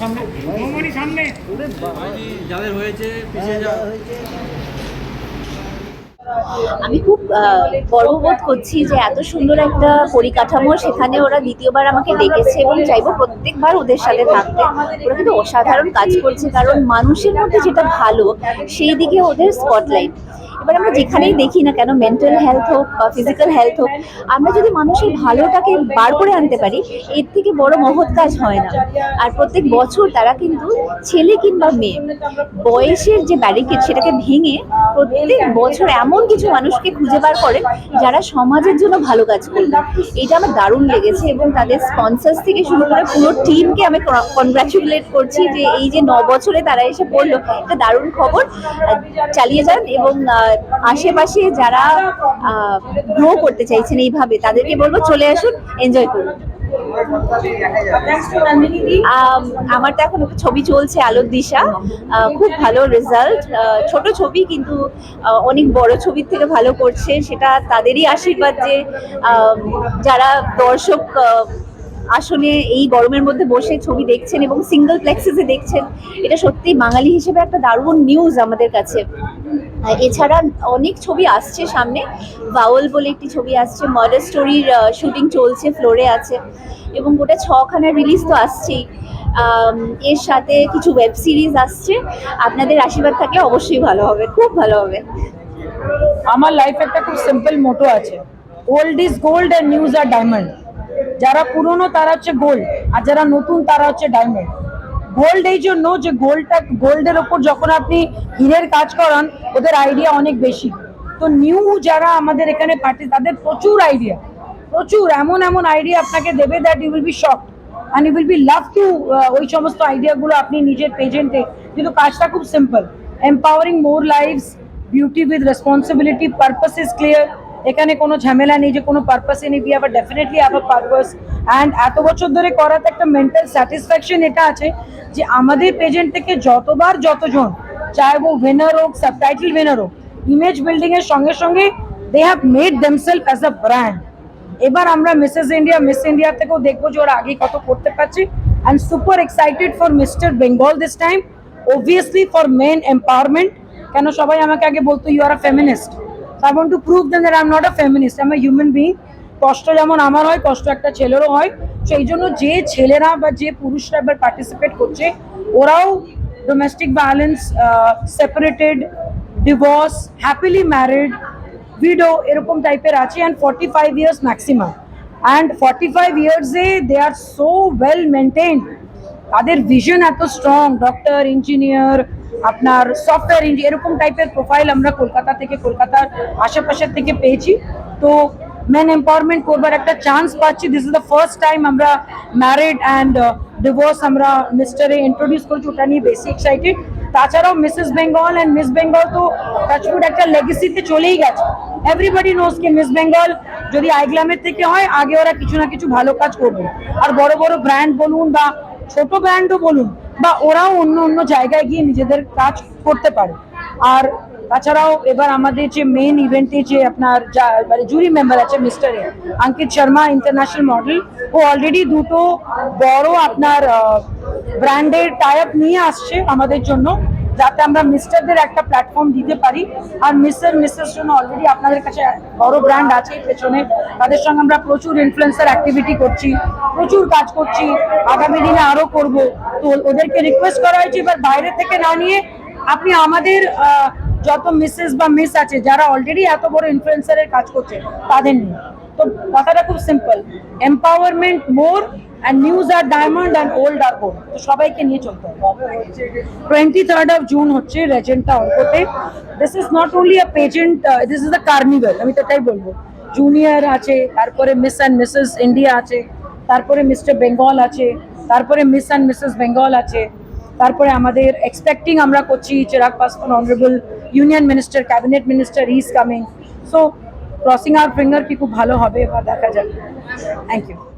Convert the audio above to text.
সামনে মৌমানি সামনে। যাদের হয়েছে পিছিয়ে যাওয়া আমি খুব গর্ববোধ করছি যে এত সুন্দর একটা পরিকাঠামো সেখানে ওরা দ্বিতীয়বার আমাকে ডেকেছে এবং চাইব প্রত্যেকবার ওদের সাথে থাকতে। ওরা কিন্তু অসাধারণ কাজ করছে কারণ মানুষের মধ্যে যেটা ভালো সেই দিকে ওদের স্পটলাইট এবার আমরা যেখানেই দেখি না কেন মেন্টাল হেলথ হোক বা ফিজিক্যাল হেলথ হোক, আমরা যদি মানুষের ভালোটাকে বার করে আনতে পারি, এর থেকে বড় মহৎ কাজ হয় না। আর প্রত্যেক বছর তারা কিন্তু ছেলে কিংবা মেয়ে, বয়সের যে ব্যারিকেড সেটাকে ভেঙে প্রত্যেক বছর এমন কিছু মানুষকে খুঁজে বার করে যারা সমাজের জন্য ভালো কাজ করবে এটা আমার দারুণ লেগেছে এবং তাদের স্পন্সার্স থেকে শুরু করে পুরো টিমকে আমি কনগ্রাচুলেট করছি যে এই যে ন বছরে তারা এসে পড়ল, এটা দারুণ খবর। চালিয়ে যান এবং আশেপাশে যারা গ্রো করতে চাইছেন এইভাবে, তাদেরকে বলব চলে আসুন এনজয় করুন। আমার তো এখন ছবি চলছে, আলোর দিশা। খুব ভালো রেজাল্ট ছোট ছবি কিন্তু অনেক বড় ছবির থেকে ভালো করছে। সেটা তাদেরই আশীর্বাদ যে যারা দর্শক আসলে এই গরমের মধ্যে বসে ছবি দেখছেন এবং সিঙ্গল প্লেক্সেসে দেখছেন, এটা সত্যি বাঙালি হিসেবে একটা দারুণ নিউজ আমাদের কাছে। এছাড়া অনেক ছবি আসছে সামনে। বাউল বলে একটি ছবি আসছে মার্ডার স্টোরির শুটিং চলছে ফ্লোরে আছে। এবং গোটা ছখানা রিলিজ তো আসছেই। এর সাথে কিছু ওয়েব সিরিজ আসছে। আপনাদের আশীর্বাদ থাকলে অবশ্যই ভালো হবে, খুব ভালো হবে। আমার লাইফ একটা খুব সিম্পল মোটো আছে। Old is gold and new is R diamond যারা পুরনো তারা হচ্ছে গোল্ড আর যারা নতুন তারা হচ্ছে ডায়মন্ড গোল্ড এই জন্য যে গোল্ডটা গোল্ডের ওপর যখন আপনি হিরের কাজ করান, ওদের আইডিয়া অনেক বেশি। তো নিউ যারা আমাদের এখানে পার্টি তাদের প্রচুর আইডিয়া প্রচুর, এমন এমন আইডিয়া আপনাকে দেবে that you will be shock and you will be love to ওই সমস্ত আইডিয়াগুলো আপনি নিজের পেজেন্টে কিন্তু কাজটা খুব simple empowering more lives beauty with responsibility purpose is clear এখানে কোনো ঝামেলা নেই যে কোনো পারপাসে বি আবার ডেফিনেটলি আবার পারপাস অ্যান্ড এত বছর ধরে করাতে একটা মেন্টাল স্যাটিসফ্যাকশন এটা আছে যে আমাদের পেজেন্ট থেকে যতবার যতজন, চাই ও উইনার হোক সাবটাইটেল উইনার হোক ইমেজ বিল্ডিংয়ের সঙ্গে সঙ্গে they have made themselves as a brand এবার আমরা মিসেস ইন্ডিয়া মিস ইন্ডিয়া থেকেও দেখব যে ওরা আগে কত করতে পারছে। And super excited for Mister Bengal this time obviously for men empowerment কেন সবাই আমাকে আগে বলতো you are a feminist I want to prove that I am not a feminist I am a human being কষ্ট যেমন আমার হয়, কষ্ট একটা ছেলেরও হয়। সেই জন্য যে ছেলেরা বা যে পুরুষরা এবার পার্টিসিপেট করছে, ওরাও domestic violence separated divorce happily married widow এরকম টাইপের আছে and forty five years maximum and forty five ইয়ার্সে they are so well maintained তাদের ভিশন এত স্ট্রং ডক্টর ইঞ্জিনিয়ার আপনার সফটওয়্যার ইঞ্জিনিয়ার এরকম টাইপের প্রোফাইল আমরা কলকাতা থেকে, কলকাতার আশেপাশের থেকে পেয়েছি। তো মেন এম্পাওয়ারমেন্ট করবার একটা চান্স পাচ্ছি। This is the first time আমরা ম্যারিড অ্যান্ড ডিভোর্স আমরা মিস্টারে ইন্ট্রোডিউস করছি। ওটা নিয়ে বেশি এক্সাইটেড তাছাড়াও Mrs Bengal and Miss Bengal তো টাচউড একটা লেগেসিতে চলেই গেছে। এভরিবডি নোস কি মিস বেঙ্গল যদি আইগ্লামের থেকে হয়, আগে ওরা কিছু না কিছু ভালো কাজ করবে। আর বড় বড় ব্র্যান্ড বলুন বা ছোট ব্র্যান্ডও বলুন, বা ওরাও অন্য অন্য জায়গায় গিয়ে নিজেদের কাজ করতে পারে। আর তাছাড়াও এবার আমাদের যে মেন ইভেন্টে যে আপনার মানে জুরি মেম্বার আছে Mister Ankit Sharma international model ও অলরেডি দুটো বড় আপনার ব্র্যান্ডের টাই আপ নিয়ে আসছে আমাদের জন্য। যাতে আমরা মিস্টারদের একটা প্ল্যাটফর্ম দিতে পারি। আর মিস্টার মিসেস জন্য অলরেডি আপনাদের কাছে বড় ব্র্যান্ড আছে পেছনে তাদের সঙ্গে আমরা প্রচুর ইনফ্লুয়েন্সার অ্যাক্টিভিটি করছি, প্রচুর কাজ করছি, আগামী দিনে আরও করব। তো ওদেরকে রিকোয়েস্ট করা হয়েছে, এবার বাইরে থেকে না নিয়ে আপনি আমাদের যত মিসেস বা মিস আছে, যারা অলরেডি এত বড় ইনফ্লুয়েন্সারের কাজ করছে, তাদের নিয়ে। তো কথাটা খুব simple empowerment more and news R diamond and old আর গোল্ড তো সবাইকে নিয়ে চলতে হবে। টোয়েন্টি থার্ড অফ জুন হচ্ছে রেজেন্টটা অঙ্কতে। This is not only a pageant this is the carnival আমি তো এটাই বলব। জুনিয়র আছে, তারপরে মিস অ্যান্ড মিসেস ইন্ডিয়া আছে, তারপরে মিস্টার বেঙ্গল আছে, তারপরে মিস অ্যান্ড মিসেস বেঙ্গল আছে, তারপরে আমাদের এক্সপেক্টিং আমরা করছি Chirag Paswan honourable union minister cabinet minister is coming so crossing our finger কি খুব ভালো হবে বা দেখা যাবে থ্যাংক ইউ